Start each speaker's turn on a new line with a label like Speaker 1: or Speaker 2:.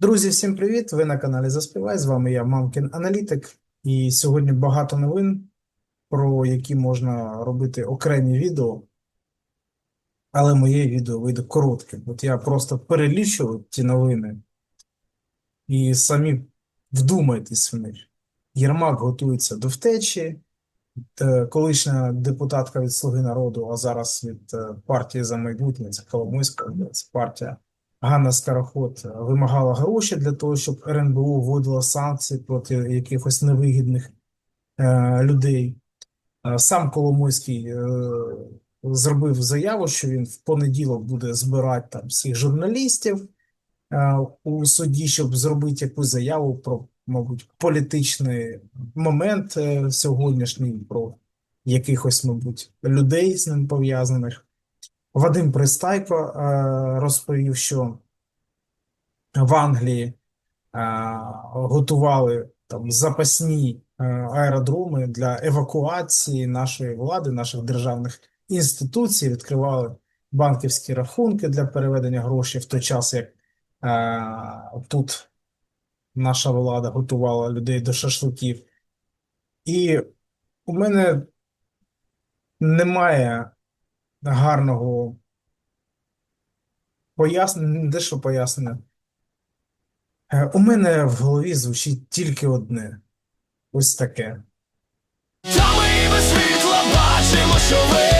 Speaker 1: Друзі, всім привіт! Ви на каналі Заспівай. З вами я, Мамкін Аналітик. І сьогодні багато новин, про які можна робити окремі відео. Але моє відео вийде коротким. От я просто перелічу ті новини і самі вдумайтесь в них. Єрмак готується до втечі. Е, Колишня депутатка від Слуги народу, а зараз від е, партії за майбутнє, це Коломойська, партія. Ганна Скороход е, вимагала гроші для того, щоб РНБО вводила санкції проти якихось невигідних е, людей. Е, Сам Коломойський зробив заяву, що він в понеділок буде збирати там всіх журналістів у суді, щоб зробити якусь заяву про, мабуть, політичний момент сьогоднішній, про якихось, мабуть, людей з ним пов'язаних. Вадим Пристайко розповів, що в Англії е, готували там запасні е, аеродроми для евакуації нашої влади, наших державних інституцій, відкривали банківські рахунки для переведення грошей в той час, як е, тут наша влада готувала людей до шашликів. І у мене немає гарного пояснення, не дещо пояснення. Е, У мене в голові звучить тільки одне. Ось таке.
Speaker 2: Та ми без світла бачимо, що ви